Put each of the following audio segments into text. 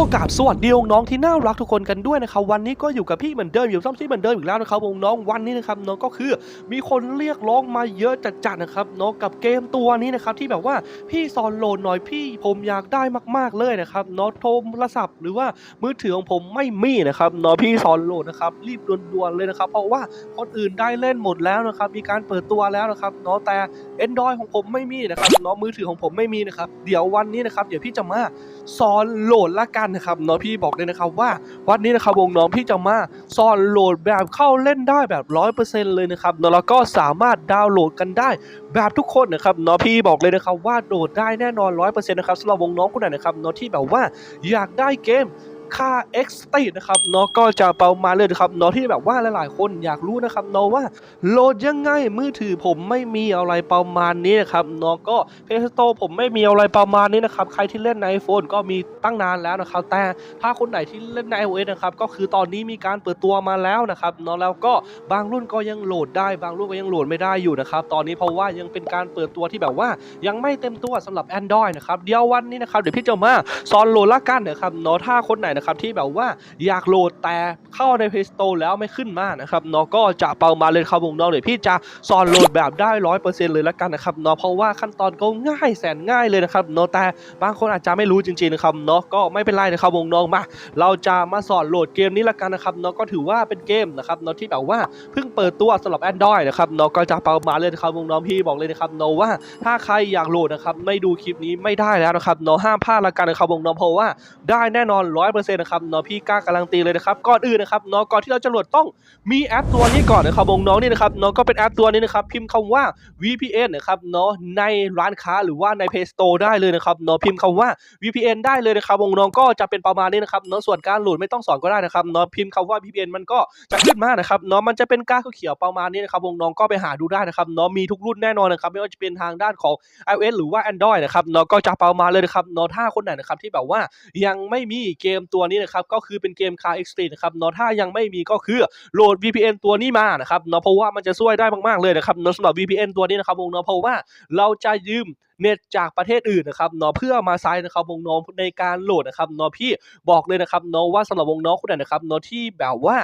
กับสวัสดีน้องที่น่ารักทุกคนกันด้วยนะครับวันนี้ก็อยู่กับพี่เหมือนเดิมอยู่ซ้ำซีเหมือนเดิมอีกแล้วนะครับน้องวันนี้นะครับน้องก็คือมีคนเรียกร้องมาเยอะจัดๆนะครับน้องกับเกมตัวนี้นะครับที่แบบว่าพี่สอนโหลดหน่อยพี่ผมอยากได้มากๆเลยนะครับน้องโทรศัพท์หรือว่ามือถือของผมไม่มีนะครับน้องพี่สอนโหลดนะครับรีบด่วนๆเลยนะครับเพราะว่าคนอื่นได้เล่นหมดแล้วนะครับมีการเปิดตัวแล้วนะครับน้องแต่ Android ของผมไม่มีนะครับน้องมือถือของผมไม่มีนะครับเดี๋ยววันนี้นะครับเดี๋ยวพี่จะมาสอนโหลดละกันนะครับน้องพี่บอกเลยนะครับว่าวัดนี้นะครับวงน้องพี่จะมาสอนโหลดแบบเข้าเล่นได้แบบร้อยเปอร์เซ็นต์เลยนะครับนาะแล้วก็สามารถดาวน์โหลดกันได้แบบทุกคนนะครับน้องพี่บอกเลยนะครับว่าโหลดได้แน่นอนร้อยเปอร์เซ็นต์นะครับสำหรับวงน้องคนไหนนะครับน้องที่แบบว่าอยากได้เกม ค่า X s t a t e นะครับเนาะก็จะเประมาเลยนะครับเนาะที่แบบว่าหลายๆ คนอยากรู้นะครับเนาะว่าโหลดยังไงมือถือผมไม่มีอะไรประมาณนี้นะครับเนาะก็ Play Store ผมไม่มีอะไรประมาณนี้นะครับใครที่เล่นใน iPhone ก็มีตั้งนานแล้วนะครับแต่ถ้าคนไหนที่เล่นใน iOS นะครับก็คือตอนนี้มีการเปิดตัวมาแล้วนะครับเนาะแล้วก็บางรุ่นก็ยังโหลดได้ บางรุ่นก็ยังโหลดไม่ได้อยู่นะครับตอนนี้เพราะว่ายังเป็นการเปิดตัวที่แบบว่ายังไม่เต็มตัวสำหรับ Android นะครับเดี๋ยววันนี้นะครับเดี๋ยวพี่จะมาสอนโหลดละกันนะครับเนาะถ้าคนไหนนะครับที่แบบว่าอยากโหลดแต่เข้าใน Play Store แล้วไม่ขึ้นมานะครับเนาะก็จะเปามาเลยครับวงน้องเดี๋ยวพี่จะสอนโหลดแบบได้ร้อยเปอร์เซ็นต์เลยละกันนะครับเนาะเพราะว่าขั้นตอนก็ง่ายแสนง่ายเลยนะครับเนาะแต่บางคนอาจจะไม่รู้จริงๆนะครับเนาะก็ไม่เป็นไรนะครับวงน้องมา เราจะมาสอนโหลดเกมนี้ละกันนะครับเนาะก็ถือว่าเป็นเกมนะครับเนาะที่แบบว่าเพิ่งเปิดตัวสำหรับ Android นะครับเนาะก็จะเปามาเลยนะครับวงน้องพี่บอกเลยนะครับเนาะว่าถ้าใครอยากโหลดนะครับไม่ดูคลิปนี้ไม่ได้แล้วนะครับเนาะห้ามพลาดละกันนะครับวงน้องเพราะว่าได้แน่นอน100%นนะครับเนาะพี่กล้าการันตีเลยนะครับก่อนอื่นนะครับเนาะก่อนที่เราจะโหลดต้องมีแอปตัวนี้ก่อนนะครับวงน้องนี่นะครับเนาะก็เป็นแอปตัวนี้นะครับพิมพ์คำว่า VPN นะครับเนาะในร้านค้าหรือว่าใน Play Store ได้เลยนะครับเนาะพิมพ์คำว่า VPN ได้เลยนะครับวงน้องก็จะเป็นประมาณนี้นะครับเนาะส่วนการโหลดไม่ต้องสอนก็ได้นะครับเนาะพิมพ์คำว่า VPN มันก็จะขึ้นมานะครับเนาะมันจะเป็นก้าเขียวประมาณนี้นะครับวงน้องก็ไปหาดูได้นะครับเนาะมีทุกรุ่นแน่นอนนะครับไม่ว่าจะเป็นทางด้านของ iOS หรือว่า Android นะครับเนาะก็จะประมาณเลยนะครับเนาะถ้าคนไหนนะครับที่แบบว่ายังไม่มีเกมตัววนี้นะครับก็คือเป็นเกม Car Extreme นะครับเนาะถ้ายังไม่มีก็คือโหลด VPN ตัวนี้มานะครับเนาะเพราะว่ามันจะช่วยได้มากๆเลยนะครับเนาะสำหรับ VPN ตัวนี้นะครับวงเนาะเพราะว่าเราจะยืม เน็ตจากประเทศอื่นนะครับเนาะเพื่อมาใช้นะครับวงน้องในการโหลดนะครับเนาะพี่บอกเลยนะครับเนาะว่าสำหรับวงน้องคนไหนนะครับเนาะที่แบบว่า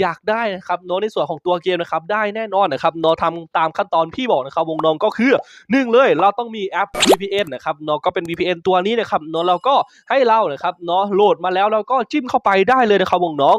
อยากได้นะครับเนาะในส่วนของตัวเกมนะครับได้แน่นอนนะครับเนาะทำตามขั้นตอนพี่บอกนะครับวงน้องก็คือหนึ่งเลยเราต้องมีแอป VPN นะครับเนาะก็เป็น VPN ตัวนี้นะครับเนาะเราก็ให้เรานะครับเนาะโหลดมาแล้วเราก็จิ้มเข้าไปได้เลยนะครับวงน้อง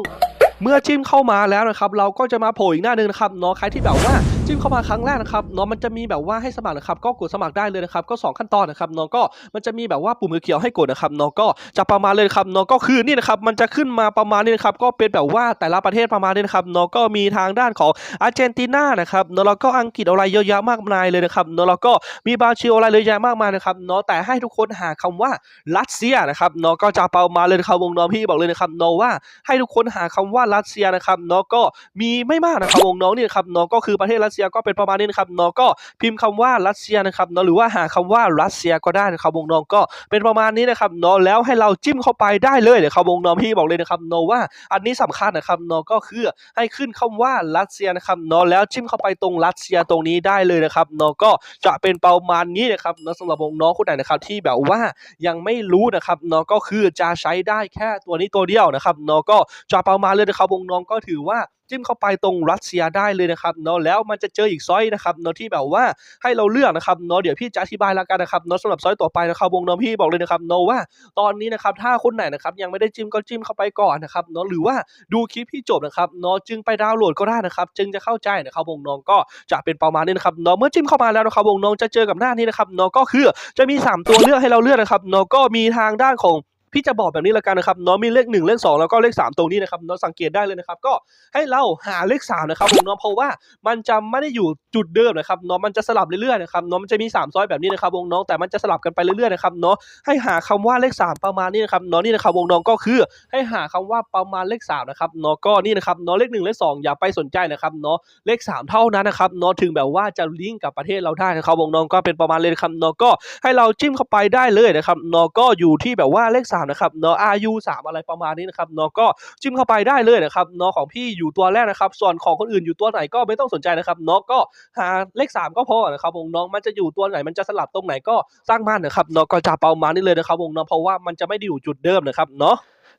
เมื่อจิ้มเข้ามาแล้วนะครับเราก็จะมาโผล่อีกหน้าหนึ่งนะครับเนาะใครที่แบบว่าจิ้มเข้ามาครั้งแรกนะครับเนาะมันจะมีแบบว่าให้สมัครนะครับก็กดสมัครได้เลยนะครับก็ 2 ขั้นตอนนะครับเนาะก็มันจะมีแบบว่าปุ่มเขียวให้กดนะครับเนาะก็จะประมาณเลยครับเนาะก็คือนี่นะครับมันจะขึ้นมาประมาณนี้นะครับก็เป็นแบบว่าแต่ละประเทศประมาณนี้นะครับเนาะก็มีทางด้านของอาร์เจนตินานะครับเนาะแล้วก็อังกฤษอะไรเยอะแยะมากมายเลยนะครับเนาะแล้วก็มีบราซิลอะไรเยอะแยะมากมายนะครับเนาะแต่ให้ทุกคนหาคำว่ารัสเซียนะครับเนาะก็จะประมาณเลยครับวงน้องพี่บอกเลยนะครับเนาะว่าให้ทุกคนหาคำว่ารัสเซียนะครับเนาะก็มีไม่มากนะครับวงน้องนี่นะครับเนาะก็คือประเทศรัสเซียก็เป็นประมาณนี้นะครับเนาะก็พิมพ์คำว่ารัสเซียนะครับเนาะหรือว่าหาคำว่ารัสเซียก็ได้นะครับวงน้องก็เป็นประมาณนี้นะครับเนาะแล้วให้เราจิ้มเข้าไปได้เลยนะครับวงน้องพี่บอกเลยนะครับเนาะว่าอันนี้สำคัญนะครับเนาะก็คือให้ขึ้นคำว่ารัสเซียนะครับเนาะแล้วจิ้มเข้าไปตรงรัสเซียตรงนี้ได้เลยนะครับเนาะก็จะเป็นประมาณนี้นะครับเนาะสำหรับวงน้องคนไหนนะครับที่แบบว่ายังไม่รู้นะครับเนาะก็คือจะใช้ได้แค่ตัวนี้ตัวเดียวนะครับเนาะก็จะประมาณเลยนะครับวงน้องก็ถือว่าจิ้มเข้าไปตรงรัสเซียได้เลยนะครับเนาะแล้วมันจะเจออีกซอยนะครับเนาะที่แบบว่าให้เราเลือกนะครับเนาะเดี๋ยวพี่จะอธิบายแล้วกันนะครับเนาะสำหรับซอยต่อไปนะครับวงน้องพี่บอกเลยนะครับเนาะว่าตอนนี้นะครับถ้าคนไหนนะครับยังไม่ได้จิ้มก็จิ้มเข้าไปก่อนนะครับเนาะหรือว่าดูคลิปพี่จบนะครับเนาะจึงไปดาวน์โหลดก็ได้นะครับ จึงจะเข้าใจนะครับวงน้องก็จะเป็นประมาณนี้นะครับเนาะเมื่อจิ้มเข้ามาแล้วนะครับวงน้องจะเจอกับหน้านี้นะครับเนาะก็คือจะมีสามตัวเลือกให้เราเลือกนะครับเนาะก็มีทางด้านของ พี่จะบอกแบบนี้ละกันนะครับเนาะมีเลข 1 เลข 2 แล้วก็เลข 3 ตรงนี้นะครับเนาะสังเกตได้เลยนะครับ ก็ให้เราหาเลข3นะครับผมเนาะเพราะว่ามันจะไม่ได้อยู่จุดเดิมนะครับเนาะมันจะสลับเรื่อยๆนะครับเนาะมันจะมี3ซอยแบบนี้นะครับวงน้องแต่มันจะสลับกันไปเรื่อยๆนะครับเนาะให้หาคำว่าเลข 3 ประมาณนี้นะครับเนาะนี่นะครับวงน้องก็คือให้หาคำว่าประมาณเลข3นะครับเนาะก็นี่นะครับเนาะเลข1เลข2อย่าไปสนใจนะครับเนาะเลข 3 เท่านั้นนะครับเนาะถึงแบบว่าจะลิงก์กับประเทศเราได้นะครับวงน้องก็เป็นประมาณเลยนะครับเนาะก็ให้เราจิ้มเข้าไปได้เลยนะครับเนาะก็อยู่ที่แบบว่าเลข3นะครับเนาะ RU 3อะไรประมาณนี้นะครับเนาะก็จิ้มเข้าไปได้เลยนะครับเนาะของพี่อยู่ตัวแรกนะครับ ส่วนของคนอื่นอยู่ตัวไหนก็ไม่ต้องสนใจนะครับเนาะก็หาเลข 3 ก็พอนะครับวงน้องมันจะอยู่ตัวไหนมันจะสลับตรงไหนก็สร้างมันนะครับเนาะก็จะประมาณนี้เลยนะครับวงน้องเพราะว่ามันจะไม่ได้อยู่จุดเดิมนะครับเนาะ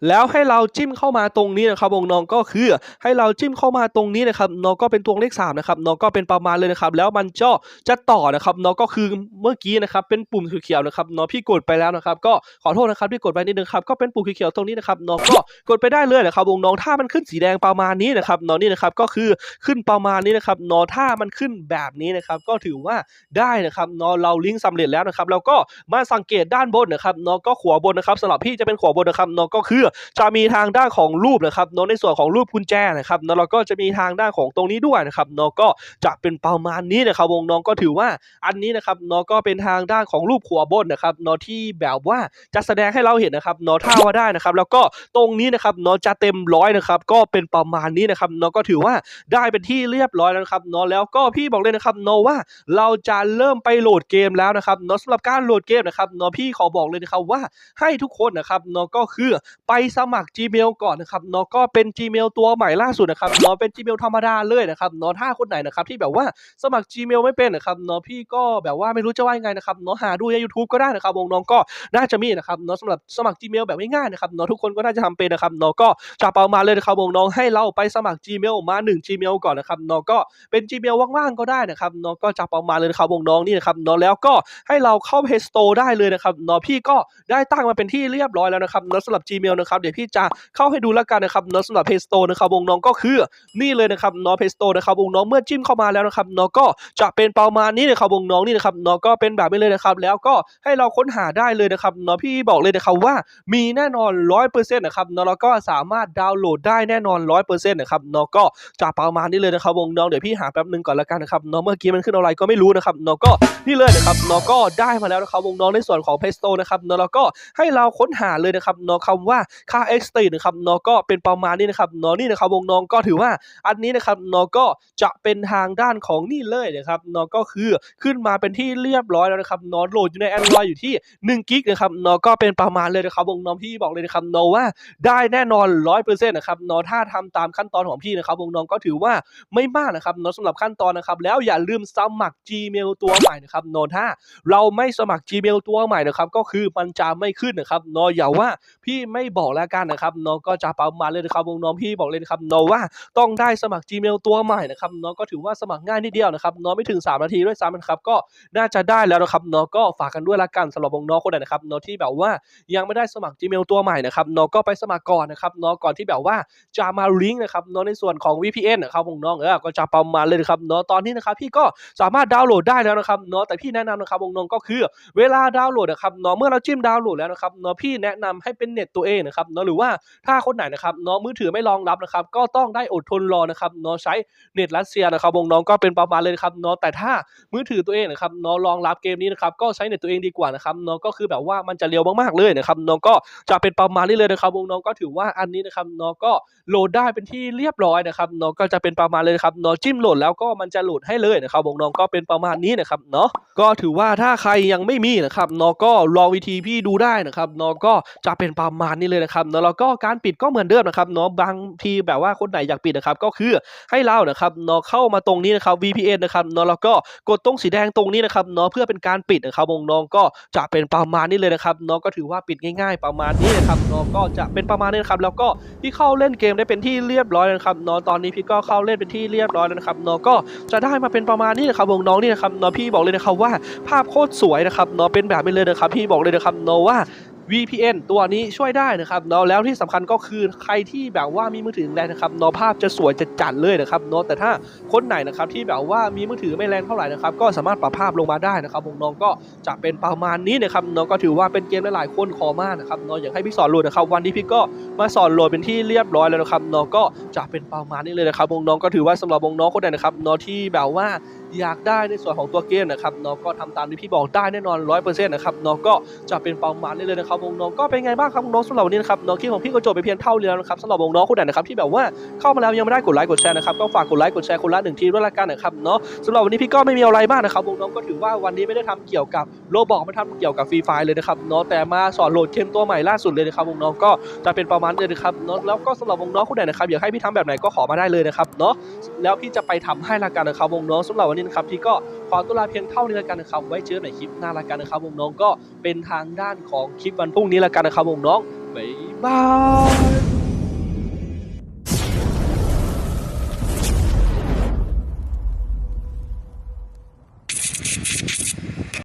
แล้วให้เราจิ้มเข้ามาตรงนี้นะครับวงน้องก็คือให้เราจิ้มเข้ามาตรงนี้นะครับน้องก็เป็นตัวเลขสามนะครับน้องก็เป็นประมาณเลยนะครับแล้วมันก็จะต่อนะครับน้องก็คือเมื่อกี้นะครับเป็นปุ่มเขียวๆนะครับน้องพี่กดไปแล้วนะครับก็ขอโทษนะครับที่กดไปนิดนึงครับก็เป็นปุ่มเขียวๆตรงนี้นะครับน้องก็กดไปได้เลยนะครับวงน้องถ้ามันขึ้นสีแดงประมาณนี้นะครับน้องนี่นะครับก็คือขึ้นประมาณนี้นะครับน้องถ้ามันขึ้นแบบนี้นะครับก็ถือว่าได้นะครับน้องเราลิงก์สำเร็จแล้วนะครับแล้วก็มาสังเกตด้านบนนะครับน้องก็ขวาบนนะครับสำหรับพี่จะเป็นขวาบนนะครับน้องก็คือจะมีทางด้านของรูปนะครับเนาะในส่วนของรูปกุญแจนะครับเนาะแล้วก็จะมีทางด้านของตรงนี้ด้วยนะครับเนาะก็จะเป็นประมาณนี้นะครับวงน้องก็ถือว่าอันนี้นะครับเนาะก็เป็นทางด้านของรูปขวบนนะครับเนาะที่แบบว่าจะแสดงให้เราเห็นนะครับเนาะถ้าว่าได้นะครับ แล้วก็ตรงนี้นะครับเนาะจะเต็มร้อยนะครับ ก็เป็นประมาณนี้นะครับเนาะก็ถือว่าได้เป็นที่เรียบร้อยแล้วครับเนาะแล้วก็พี่บอกเลยนะครับเนาะว่าเราจะเริ่มไปโหลดเกมแล้วนะครับเนาะสำหรับการโหลดเกมนะครับเนาะพี่ขอบอกเลยนะครับว่าให้ทุกคนนะครับเนาะก็คือไปสมัคร Gmail ก่อนนะครับเนาะก็เป็น Gmail ตัวใหม่ล่าสุดนะครับเนาะเป็น Gmail ธรรมดาเลยนะครับเนาะถ้าคนไหนนะครับที่แบบว่าสมัคร Gmail ไม่เป็นนะครับเนาะพี่ก็แบบว่าไม่รู้จะว่ายังไงนะครับเนาะหาดูใน YouTube ก็ได้นะครับวงน้องก็น่าจะมีนะครับเนาะสำหรับสมัคร Gmail แบบง่ายๆนะครับเนาะทุกคนก็น่าจะทำเป็นนะครับเนาะก็จะประมาณเลยนะครับวงน้องให้เราไปสมัคร Gmail มา 1 Gmail ก่อนนะครับเนาะก็เป็น Gmail ว่างๆก็ได้นะครับเนาะก็จะประมาณเลยนะครับวงน้องนี่นะครับเนาะแล้วก็ให้เราเข้า Play Store ได้เลยนะครับเนาะพี่ก็ได้ตั้งมาเป็นที่เรียบร้อยแล้วนะครับเนาะสำหรับ Gmail นะครับเดี๋ยวพี่จะเข้าให้ดูแล้วกันนะครับเนาะสำหรับ Play Store นะครับวงน้องก็คือนี่เลยนะครับเนาะ Play Store นะครับวงน้องเมื่อจิ้มเข้ามาแล้วนะครับเนาะก็จะเป็นประมาณนี้นะครับวงน้องนี่นะครับเนาะก็เป็นแบบนี้เลยนะครับแล้วก็ให้เราค้นหาได้เลยนะครับเนาะพี่บอกเลยนะครับว่ามีแน่นอน100%นต์นะครับเนาะแล้วก็สามารถดาวน์โหลดได้แน่นอน100%นต์นะครับเนาะก็จะประมาณนี้เลยนะครับวงน้องเดี๋ยวพี่หาแป๊บนึงก่อนแล้วกันนะครับเนาะเมื่อกี้มันขึ้นอะไรก็ไม่รู้นะครับเนาะก็นี่เลยนะครับเนาะก็ได้มาแล้วนะครับวงน้องในส่วนของ Play Store นะครับเนาะแล้วก็ให้เราค้นหาเลยนะครับเนาะคำว่าค่า X ตีนะครับเนาะก็เป็นประมาณนี้นะครับเนาะนี่นะครับวงน้องก็ถือว่าอันนี้นะครับเนาะก็จะเป็นทางด้านของนี่เลยนะครับเนาะก็คือขึ้นมาเป็นที่เรียบร้อยแล้วนะครับเนาะโหลดอยู่ใน Android อยู่ที่1กิกนะครับเนาะก็เป็นประมาณเลยนะครับวงน้องพี่บอกเลยนะครับเนาะว่าได้แน่นอน100%นะครับเนาะถ้าทำตามขั้นตอนของพี่นะครับวงน้องก็ถือว่าไม่มากนะครับเนาะสำหรับขั้นตอนนะครับแล้วอย่าลืมสมัคร Gmail ตัวใหม่นะครับเนาะถ้าเราไม่สมัคร Gmail ตัวใหม่นะครับก็คือมันจะไม่ขึ้นนะครับเนาะอย่าว่าพี่ไม่บอกแล้วกันนะครับเนาะก็จะประมาณเลยนะครับวงน้องพี่บอกเลยนะครับเนาะว่าต้องได้สมัคร Gmail ตัวใหม่นะครับเนาะก็ถือว่าสมัครง่ายนิดเดียวนะครับเนาะไม่ถึง 3 นาทีด้วยซ้ำนะครับก็น่าจะได้แล้วนะครับเนาะก็ฝากกันด้วยละกันสำหรับวงน้องคนไหนนะครับเนาะที่แบบว่ายังไม่ได้สมัคร Gmail ตัวใหม่นะครับเนาะก็ไปสมัครก่อนนะครับเนาะก่อนที่แบบว่าจะมาลิงก์นะครับเนาะในส่วนของ VPN นะครับวงน้องเออก็จะประมาณเลยนะครับเนาะตอนนี้นะครับพี่ก็สามารถดาวน์โหลดได้แล้วนะครับเนาะแต่พี่แนะนำนะครับวงน้องก็คือ เวลาดาวน์โหลดนะครับเนาะเมื่อเราจิ้มดาวน์โหลดแล้วนะครับเนาะพี่แนะนำให้เป็นเน็ตตัวเองนะครับเนาะหรือว่าถ้าคนไหนนะครับเนาะมือถือไม่รองรับนะครับ ก็ต้องได้อดทนรอนะครับเนาะใช้เน็ตรัสเซียนะครับวงน้องก็เป็นประมาณเลยครับเนาะแต่ถ้ามือถือตัวเองนะครับเนาะรองรับเกมนี้นะครับก็ใช้เน็ตตัวเองดีกว่านะครับเนาะก็คือแบบว่ามันจะเร็วมากๆเลยนะครับเนาะก็จะเป็นประมาณนี้เลยนะครับวงน้องก็ถือว่าอันนี้นะครับเนาะก็โหลดได้เป็นที่เรียบร้อยนะครับเนาะก็จะเป็นประมาณเลยครับเนาะจิ้มโหลดแล้วก็มันจะโหลดให้เลยนะครับวงน้องก็เป็นประมาณนี้นะครับเนาะก็ถือว่าถ้าใครยังไม่มีนะครับเนาะก็ลองวิธีพี่ดูได้นะครับเนาะก็จะเป็นประมาณนี้เลยนะครับเนาะแล้วก็การปิดก็เหมือนเดิมนะครับเนาะบางทีแบบว่าคนไหนอยากปิดนะครับก็คือให้เรานะครับเนาะเข้ามาตรงนี้นะครับ VPN นะครับเนาะแล้วก็กดตรงสีแดงตรงนี้นะครับเนาะเพื่อเป็นการปิดนะครับวงน้องก็จะเป็นประมาณนี้เลยนะครับเนาะก็ถือว่าปิดง่าย ๆ ประมาณนี้นะครับเนาะก็จะเป็นประมาณนี้นะครับแล้วก็พี่เข้าเล่นเกมได้เป็นที่เรียบร้อยนะครับเนาะตอนนี้พี่ก็เข้าเล่นเป็นที่เรียบร้อยแล้วนะครับเนาะก็จะได้มาเป็นประมาณนี้นะครับวงน้องนี่นะครับเนาะพี่บอกเลยนะครับว่าภาพโคตรสวยนะครับเนาะเป็นแบบนี้เลยนะครับพี่บอกเลยนะครับเนาะว่า VPN ตัวนี้ช่วยได้นะครับเนาะแล้วที่สำคัญก็คือใครที่แบบว่ามีมือถือแรงนะครับเนาะภาพจะสวยจะจัดเลยนะครับเนาะแต่ถ้าคนไหนนะครับที่แบบว่ามีมือถือไม่แรงเท่าไหร่นะครับก็สามารถปรับภาพลงมาได้นะครับวงน้องก็จะเป็นประมาณนี้นะครับเนาะก็ถือว่าเป็นเกมหลายๆคนขอมากนะครับเนาะอยากให้พี่สอนโหลดนะครับวันนี้พี่ก็มาสอนโหลดเป็นที่เรียบร้อยแล้วนะครับเนาะก็จะเป็นประมาณนี้เลยนะครับวงน้องก็ถือว่าสำหรับวงน้องคนไหนนะครับเนาะที่แบบว่าอยากได้ในส่วนของตัวเกมนะครับเนาะก็ทำตามที่พี่บอกได้แน่นอน100%นะครับเนาะก็จะเป็นประมาณนี้เลยนะครับวงน้องก็เป็นไงบ้างครับวงน้องสำหรับวันนี้นะครับเนาะคลิปของพี่ก็จบไปเพียงเท่านี้แล้วนะครับสำหรับวงน้องคนไหนนะครับที่แบบว่าเข้ามาแล้วยังไม่ได้กดไลค์กดแชร์นะครับก็ฝากกดไลค์กดแชร์คนละหนึ่งทีด้วยละกันนะครับเนาะสำหรับวันนี้พี่ก็ไม่มีอะไรมากนะครับวงน้องก็ถือว่าวันนี้ไม่ได้ทำเกี่ยวกับโลบอกไม่ทำเกี่ยวกับฟรีไฟเลยนะครับเนาะแต่มาสอนโหลดเกมตัวใหม่ล่าสุดเลยนะครับวงน้องก็จะเป็นประมาณเลยนะครับเนาะแล้วก็สำหรับวงน้องคนไหนนะครับอยากให้พี่ทำแบบไหนก็ขอมาได้เลยนะครับเนาะแล้วพี่จะไปทำให้ละกันนะครับวงน้องสำหรับวันนี้นะครับพี่ก็ขอตัวลาเพียงเท่านี้ละกันนะครับ ไว้เจอในคลิปหน้าละกันนะครับวงน้องก็เป็นทางด้านของคลิปวันพรุ่งนี้ละกันนะครับวงน้องบ๊ายบาย